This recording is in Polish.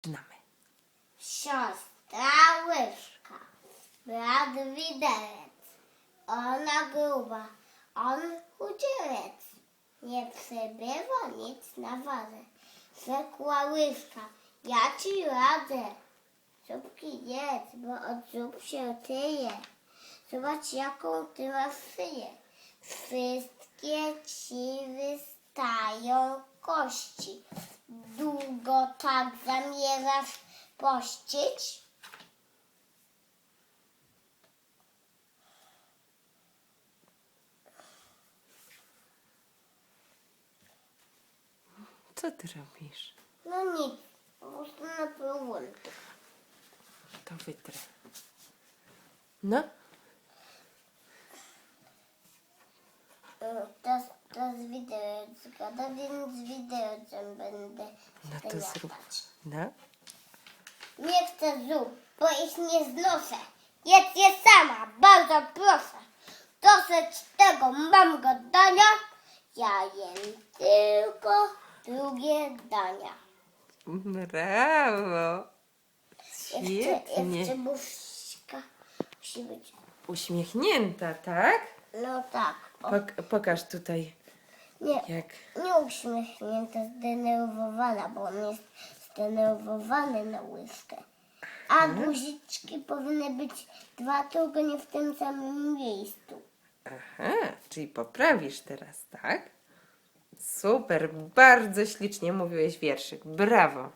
Zaczynamy. Siostra łyżka, brat widelec, ona gruba, on chudzielec. Nie przybywa nic na wadze. Rzekła łyżka, ja ci radzę. Zupki jedz, bo od zup się tyje. Zobacz, jaką ty masz szyję. Wszystkie ci wystają kości. Długo tak zamierzasz pościć? Co ty robisz? No nic, po prostu naplułem. To wytrę. No, E, to z widelec gada, więc z widelcem będę no to zrób. No. Nie chcę zup, bo ich nie znoszę. Jedz je sama, bardzo proszę. Dosyć tego mam dania, ja jem tylko drugie dania. Brawo. Jeszcze, Świetnie. jeszcze buźka musi być. Uśmiechnięta, tak? No tak, o, Pok- pokaż tutaj, nie, jak. nie uśmiechnięta, zdenerwowana, bo on jest zdenerwowany na łyżkę. A guziczki powinny być dwa, tylko nie w tym samym miejscu. Aha, czyli poprawisz teraz, tak? Super, bardzo ślicznie mówiłeś wierszyk. Brawo.